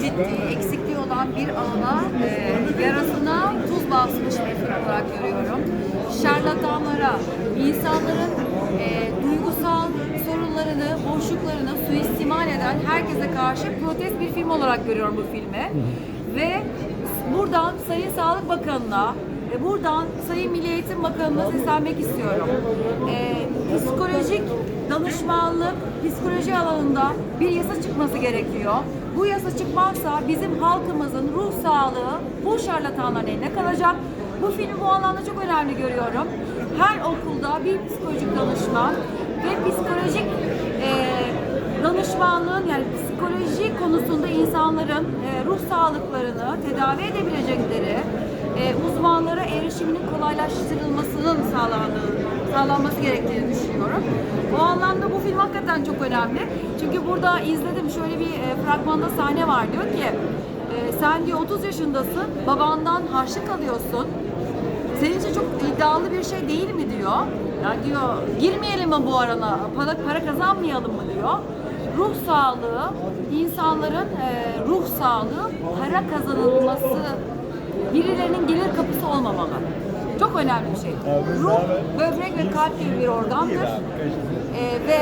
ciddi eksikliği olan bir alana e, yarasına tuz basmış bir film olarak görüyorum. Şarlatanlara, insanların e, duygusal sorunlarını, boşluklarını suistimal eden herkese karşı protest bir film olarak görüyorum bu filmi. Ve buradan Sayın Sağlık Bakanı'na buradan Sayın Milli Eğitim Bakanı'na seslenmek istiyorum. E, psikolojik danışmanlık, psikoloji alanında bir yasa çıkması gerekiyor. Bu yasa çıkmazsa bizim halkımızın ruh sağlığı bu şarlatanların eline kalacak. Bu filmi bu anlamda çok önemli görüyorum. Her okulda bir psikolojik danışman ve psikolojik e, danışmanlığın yani psikoloji konusunda insanların e, ruh sağlıklarını tedavi edebilecekleri e, uzmanlara erişiminin kolaylaştırılmasının sağlandığı, sağlanması gerektiğini düşünüyorum. O anlamda bu film hakikaten çok önemli. Çünkü burada izledim şöyle bir e, fragmanda sahne var diyor ki e, sen diyor 30 yaşındasın babandan harçlık alıyorsun. Senin için çok iddialı bir şey değil mi diyor. Ya diyor girmeyelim mi bu arana para, para kazanmayalım mı diyor. Ruh sağlığı, insanların e, ruh sağlığı para kazanılması birilerinin gelir kapısı olmamalı. Çok önemli bir şey. Ruh, böbrek ve kalp gibi bir organdır. E, ve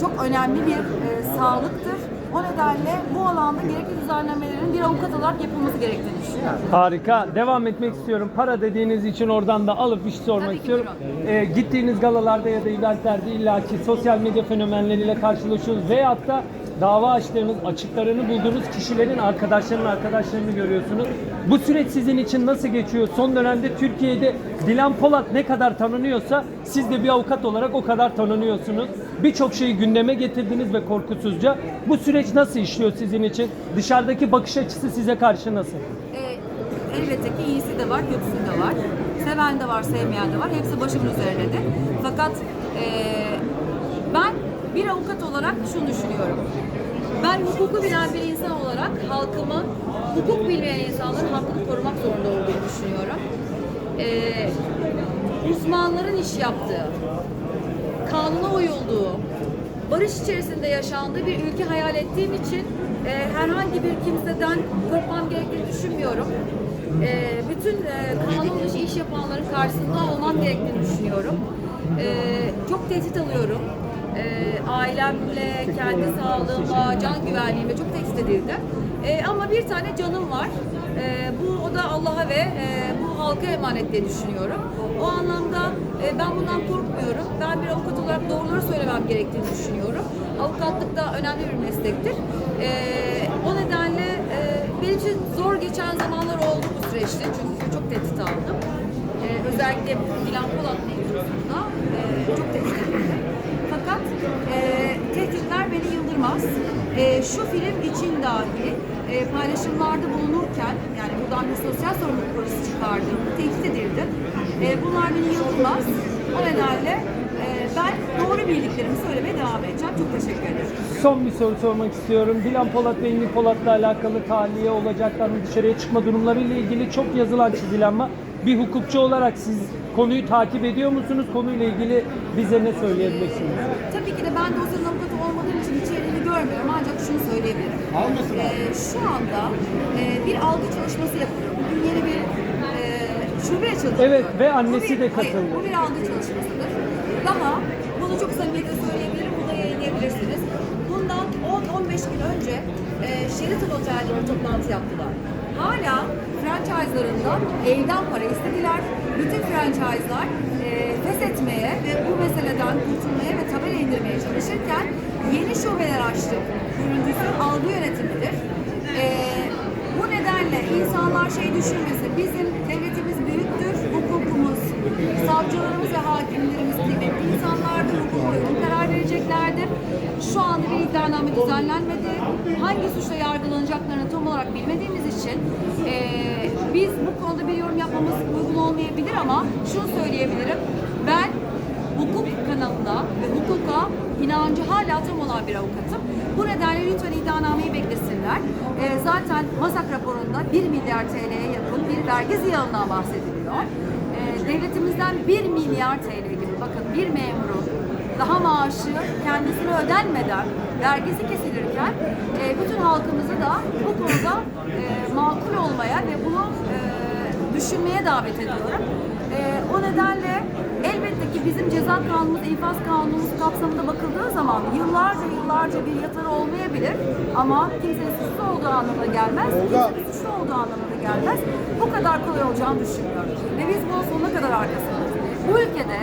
çok önemli bir e, sağlıktır. O nedenle bu alanda gerekli düzenlemelerin bir avukat olarak yapılması gerektiğini düşünüyorum. Harika. Devam etmek istiyorum. Para dediğiniz için oradan da alıp iş sormak Tabii ki, istiyorum. Ee, gittiğiniz galalarda ya da eventlerde illaki sosyal medya fenomenleriyle karşılaşıyorsunuz veyahut da dava açtığınız, açıklarını bulduğunuz kişilerin arkadaşlarının arkadaşlarını görüyorsunuz. Bu süreç sizin için nasıl geçiyor? Son dönemde Türkiye'de Dilan Polat ne kadar tanınıyorsa siz de bir avukat olarak o kadar tanınıyorsunuz. Birçok şeyi gündeme getirdiniz ve korkusuzca. Bu süreç nasıl işliyor sizin için? Dışarıdaki bakış açısı size karşı nasıl? E, elbette ki iyisi de var, kötüsü de var. Seven de var, sevmeyen de var. Hepsi başımın üzerindedir. Fakat e, ben bir avukat olarak şunu düşünüyorum. Ben hukuku bilen bir insan olarak halkımın hukuk bilmeyen insanların hakkını korumak zorunda olduğunu düşünüyorum. E, uzmanların iş yaptığı, kanuna uyulduğu, barış içerisinde yaşandığı bir ülke hayal ettiğim için e, herhangi bir kimseden korkmam gerektiğini düşünmüyorum. E, bütün e, kanun dışı iş yapanların karşısında olmam gerektiğini düşünüyorum. E, çok tehdit alıyorum. E, ailemle, kendi sağlığımla, can güvenliğimle çok tehdit edildi. E, ama bir tane canım var. E, bu o da Allah'a ve e, bu halka emanet diye düşünüyorum. O anlamda e, ben bundan korkmuyorum. Ben bir avukat olarak doğruları söylemem gerektiğini düşünüyorum. Avukatlık da önemli bir meslektir. E, o nedenle e, benim için zor geçen zamanlar oldu bu süreçte. Çünkü çok tehdit aldım. E, özellikle Dilan Polat yıldırmaz. E, şu film için dahi e, paylaşımlarda bulunurken, yani buradan bir sosyal sorumluluk polisi çıkardığımda tehdit edildim. E, bunlar beni yıldırmaz. O nedenle e, ben doğru bildiklerimi söylemeye devam edeceğim. Çok teşekkür ederim. Son bir soru sormak istiyorum. Dilan Polat ve Engin Polat'la alakalı tahliye olacaklar mı dışarıya çıkma durumları ile ilgili çok yazılan çizilen var. Bir hukukçu olarak siz konuyu takip ediyor musunuz? Konuyla ilgili bize ne söyleyebilirsiniz? Tabii ki de ben dosyanın şunu söyleyebilirim. Ee, şu anda e, bir algı çalışması yapılıyor. Bugün yeni bir e, şube açıldı. Evet, ve annesi Bu bir- de hayır, katıldı. bu bir algı çalışmasıdır. Daha bunu çok samimiyetle söyleyebilirim. Burada yayınlayabilirsiniz. Bundan 10-15 gün önce e, Sheraton Otel'de bir toplantı yaptılar. Hala franchise'larından elden para istediler. Bütün franchise'lar e, feshetmeye ve bu meseleden kurtulmaya ve tabela indirmeye çalışırken yeni şubeler açtık. Görüntüsü algı yönetimidir. E, bu nedenle insanlar şey düşünmesin. Bizim devletimiz büyüktür, hukukumuz, savcılarımız ve hakimlerimiz kıymetli insanlardır, hukuka uygun karar vereceklerdir. Şu anda bir iddianame düzenlenmedi. Hangi suçla yargılanacaklarını tam olarak bilmediğimiz için eee, biz bu konuda bir yorum yapmamız uygun olmayabilir ama şunu söyleyebilirim. Hukuk kanalına ve hukuka inancı hala tam olan bir avukatım. Bu nedenle lütfen iddianameyi beklesinler. Ee, zaten MASAK raporunda 1 milyar TL'ye yakın bir vergi ziyanından bahsediliyor. Ee, devletimizden 1 milyar TL gibi bakın bir memuru daha maaşı kendisine ödenmeden vergisi kesilirken e, bütün halkımızı da bu konuda e, makul olmaya ve bunu e, düşünmeye davet ediyorum. E, o nedenle bizim ceza kanunumuz, infaz kanunumuz kapsamında bakıldığı zaman yıllarca yıllarca bir yatarı olmayabilir ama kimsenin suçlu olduğu anlamına gelmez. Kimsenin suçlu olduğu anlamına gelmez. Bu kadar kolay olacağını düşünmüyorum. Ve biz bunun sonuna kadar arkasındayız. Bu ülkede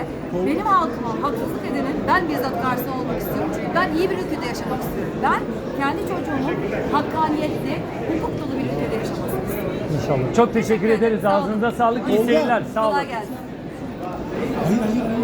benim halkıma haksızlık edenin ben bizzat karşısında olmak istiyorum. Çünkü ben iyi bir ülkede yaşamak istiyorum. Ben kendi çocuğumun hakkaniyetli, hukuk dolu bir ülkede yaşamasını istiyorum. İnşallah. Çok teşekkür ederiz. Ağzınıza sağlık. İyi seyirler. Sağ olun. Kolay gelsin. Hayır hayır.